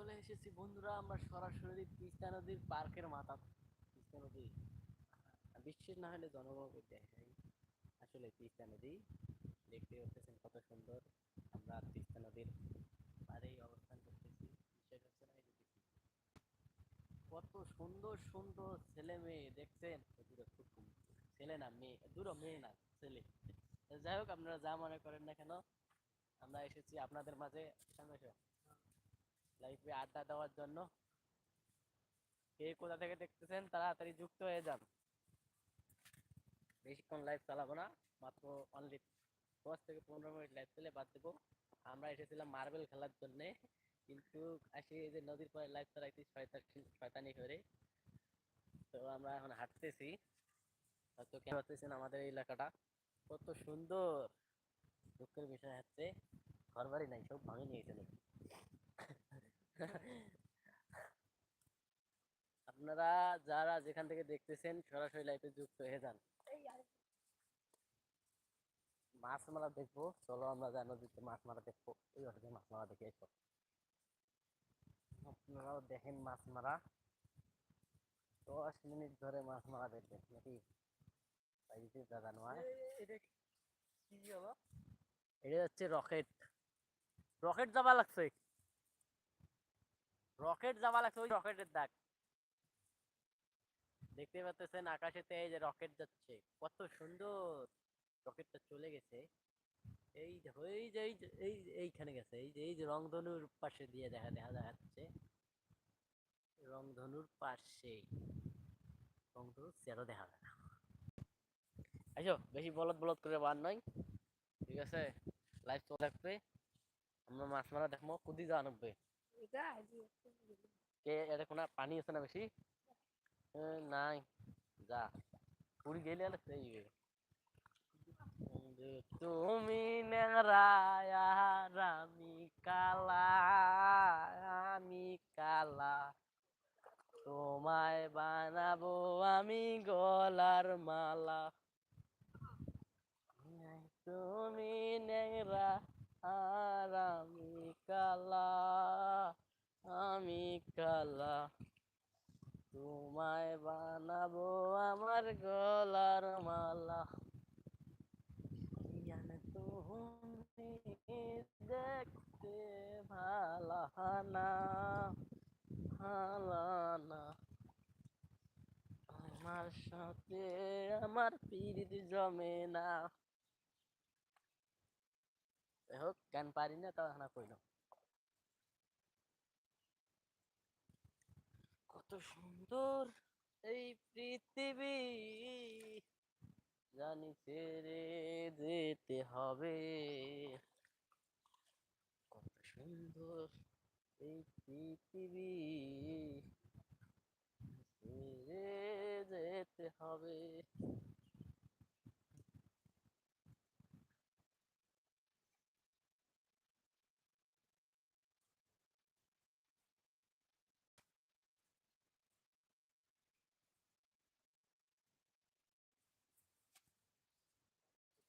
চলে এসেছি বন্ধুরা, আমরা সরাসরি তিস্তা নদীর পার্কের মাথা তিস্তা নদী বিশ্বাস না হলে জনগণকে দেখাই আসলে তিস্তা নদী, দেখতে পাচ্ছেন কত সুন্দর। আমরা তিস্তা নদীর অবস্থান করতেছি। কত সুন্দর সুন্দর ছেলে মেয়ে, দেখছেন। ছেলে না, মেয়ে দূরে মেয়ে না, ছেলে। যাই হোক, আপনারা যা মনে করেন না কেন, আমরা এসেছি আপনাদের মাঝে। সামনে লাইভে আড্ডা দেওয়ার জন্য। কে কোথা থেকে দেখতেছেন, তাড়াতাড়ি যুক্ত হয়ে যান। বেশিক্ষণ লাইভ চালাবো না, মাত্র অনলি দশ থেকে পনেরো মিনিট লাইভ চলে বাদ দেবো। আমরা এসেছিলাম মার্বেল খেলার জন্যে, কিন্তু আসি এই যে নদীর পরে লাইভ চালাইছি শয়তান করে তো আমরা এখন হাঁটতেছি। হয়তো কেন হতেছেন আমাদের এলাকাটা। কত সুন্দর! দুঃখের বিষয় হচ্ছে ঘর বাড়ি নাই, সব ভাঙে নাকি আপনারা যারা যেখান থেকে দেখতেছেন সরাসরি লাইভে যুক্ত হয়ে যান। মাছ মারা দেখব চলো আমরা যা নদীতে মাছ মারা দেখব। ওই অর্থে মাছ মারা দেখে এসো আপনারাও দেখেন মাছ মারা দশ মিনিট ধরে মাছ মারা দেখবেন নাকি? বাড়িতে দাদা নয় এটা হচ্ছে রকেট। রকেট যাবা লাগছে। রকেট যাবা লাগছে, ওই রকেটের দাগ। দেখতে পাচ্ছেন আকাশেতে এই যে রকেট যাচ্ছে। কত সুন্দর! রকেটটা চলে গেছে। এই ওই যে, এই এই এইখানে গেছে। এই যে এই যে রংধনুর পাশে দিয়ে দেখা দেখা যাচ্ছে। রংধনুর পাশে। রংধনুর চেরো দেখা যায়। আইসো, বেশি বলদ বলদ করে বার নয়। ঠিক আছে? লাইভ চলে থাকবে। আমরা মাছ মারা দেখব, কুদি যা আনবে। কে এটা কোনো পানি আছে না বেশি? নাই, যা। পুরি গেলে আর সেই। তুমি ন্যাংরায় আর আমি কালা আমি কালা। তোমায় বানাবো আমি গলার মালা। তুমি ন্যাংরা আর আমি কালা আমি কালা। তোমায় বানাবো আমার গলার মালা। তুমি দেখতে ভালা না আমার সাথে আমার পিরিত জমে না। হোক গান পারি না, তাও হানা কইল। কত সুন্দর এই পৃথিবী। জানি ছেড়ে যেতে হবে। কত সুন্দর এই পৃথিবী। ছেড়ে যেতে হবে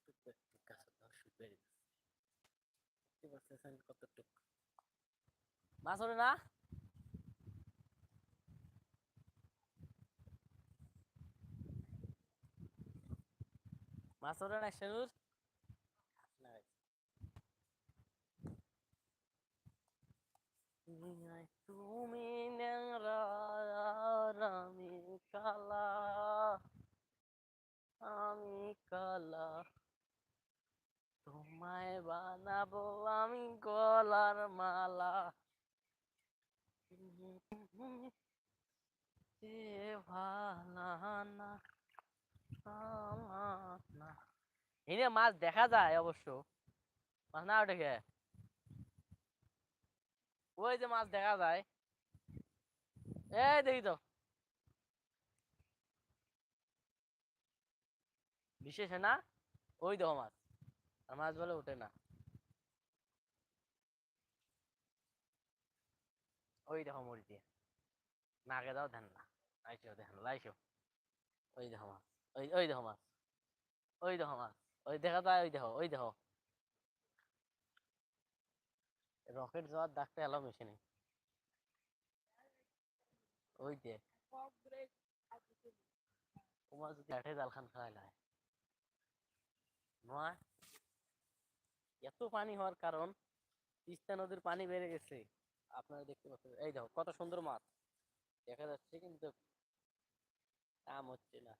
একটু একটু কাছে দর্শক বেড়ে যাচ্ছে দেখতে কতটুক? মাছ ওঠে না? মাছ ওঠে না শেনুর তুমি আমি কালা। আমি কালা। তোমায় বানাবো আমি গলার মালা। মাছ দেখা যায় অবশ্য। মাছ না ওঠে কে? ওই যে মাছ দেখা যায়। এই দেখি তো। বিশেষ না? ওই দেখো মাছ। মাছ বলে ওঠে না। ওই দেখো মরি দিয়ে দাও ধ্যান না। আইসো দেখেন লাইসো। ওই দেখো মাছ, ওই ওই দেখো মাছ, ওই দেখো মাছ, ওই দেখা যায় ওই দেখো ওই দেখো। রকেট যাওয়ার ডাকতে এলাও মেশিনে ওই দেখ তোমার যদি আঠে জাল খান খাওয়াই নয়। এত পানি হওয়ার কারণ, তিস্তা নদীর পানি বেড়ে গেছে। আপনারা দেখতে পাচ্ছেন, এই দেখো, কত সুন্দর মাছ। দেখা যাচ্ছে কিন্তু কাম হচ্ছে না।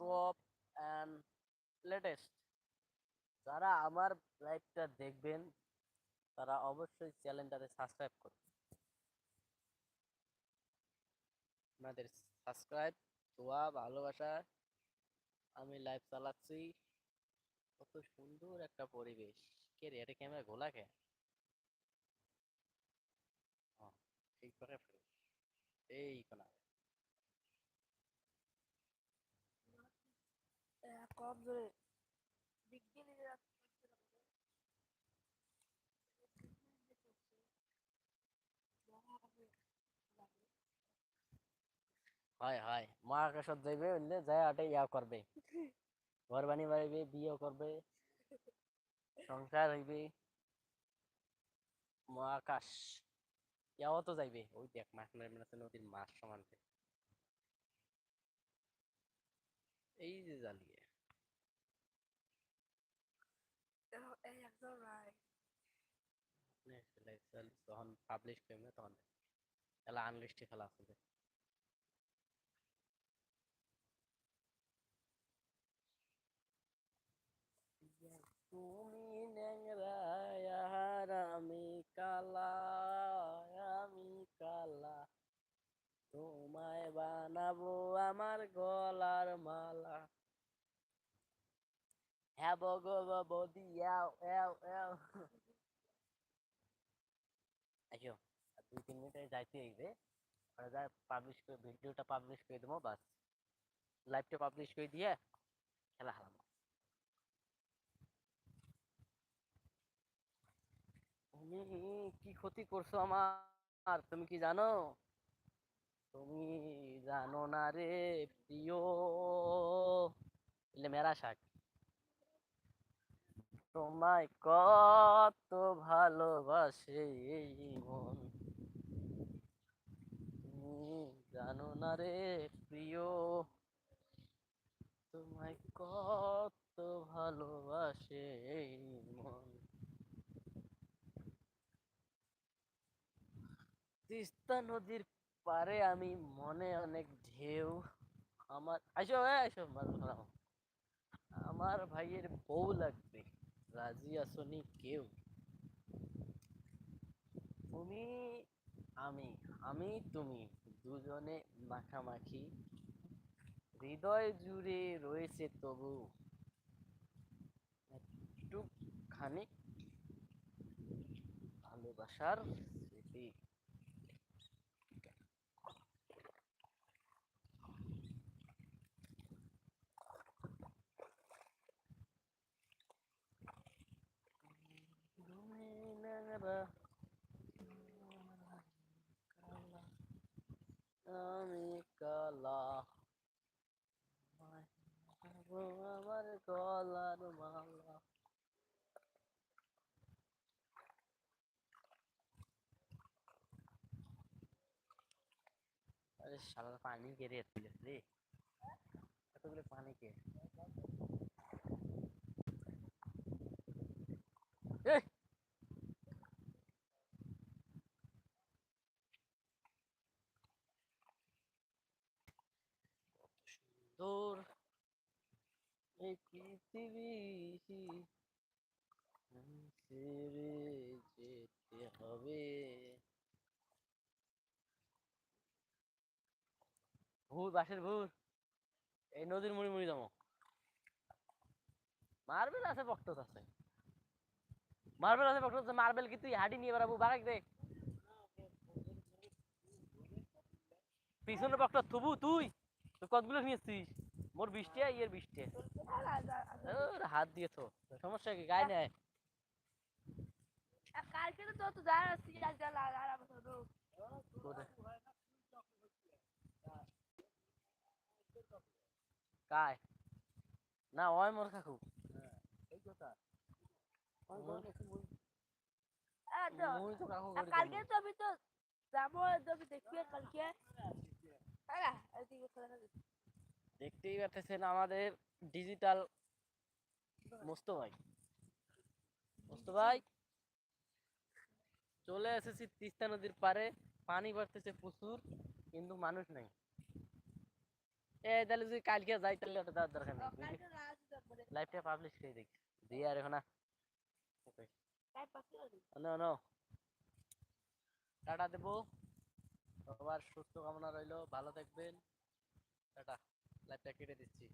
টপ অ্যান্ড লেটেস্ট যারা আমার লাইভটা দেখবেন, তারা অবশ্যই চ্যানেলটাতে সাবস্ক্রাইব করবেন আপনাদের সাবস্ক্রাইব দোয়া, ভালোবাসা, আমি লাইভ চালাচ্ছি। কত সুন্দর একটা পরিবেশ। কে রে এটা ক্যামেরা ঘোলা কে এই কোনা ধরে হয় হয়। মহাকাশত যাইবে বললে যায় আটে ইয়া করবে। ঘর বানি বাড়িবে বিয়ে করবে সংসার হইবে। মহাকাশ। ইয়াও তো যাইবে। ওই দেখ মাছ মারে মানে নদীর মাছ সমান এই যে জ্বালিয়ে। এই একদম রাইট নে, সেলাই চাল যখন পাবলিশ করবে তখন। খেলা আনলিস্টে খেলা আছে। তুমি ন্যাংরা আর আমি কালা আমি কালা। তোমায় বানাবো আমার গলার মালা। হ্যাঁ বগো বদি আইসো দুই তিন মিনিটে যাইতে হইবে। যা পাবলিশ করে ভিডিওটা পাবলিশ করে দেবো, বাস। লাইভটা পাবলিশ করে দিয়ে খেলা হারাবো। কি ক্ষতি করছ আমার? তুমি কি জানো? তুমি জানো না রে, প্রিয়। এলে মেরা শাক। তোমায় কত ভালোবাসে এই মন। তুমি জানো না রে, প্রিয়। তোমায় কত ভালোবাসে এই মন তিস্তা নদীর পারে আমি মনে অনেক ঢেউ। আমার, আইসো আইসো আমার ভাইয়ের বউ লাগবে, রাজি আসনি কেউ? তুমি, আমি আমি, তুমি দুজনে মাখামাখি। হৃদয় জুড়ে রয়েছে তবু। একটু খানিক ভালোবাসার স্মৃতি তুমি ন্যাংরা, কালা, আমি কালা আমায় বানাবো আমার গলার মালা শালা পানি কে রে তুলে রে। এতগুলো পানি কে? সুন্দর এই পৃথিবী যেতে হবে। ভূর বাসের ভূর এই নদীর মুড়ি মুড়ি যাব মার্বেল আছে বক্তস আছে। মার্বেল আছে বক্তস আছে। মার্বেল কি তুই হাডি নিয়ে বেড়াবো? বাগাক দে। পিছনে বক্ত থুবু তুই। তুই কতগুলো নিয়েছিস? মোর বৃষ্টি ইয়ের বৃষ্টি। হাত দিয়ে তো সমস্যা কি? গায়ে নেয়। কালকে তো যত যায় আসছি আজকাল আরাম কালকে তো আমি তো যাব তুমি দেখবে কালকে। খেলা দেখি। দেখতেই পাচ্ছেন আমাদের ডিজিটাল মোস্ত ভাই। মোস্ত ভাই। চলে এসেছি তিস্তা নদীর পারে পানি বাড়তেছে প্রচুর কিন্তু মানুষ নাই। তাহলে যদি কালকে যাই তাহলে ওটা দেওয়ার দরকার নেই। বুঝলি কালকে রাত তারপরে লাইভটা পাবলিশ করে দেখি দিয়ে আর এখন না না টাটা দেবো। সবার সুস্থ কামনা রইল। ভালো থাকবেন। টাটা। লাইফটা কেটে দিচ্ছি।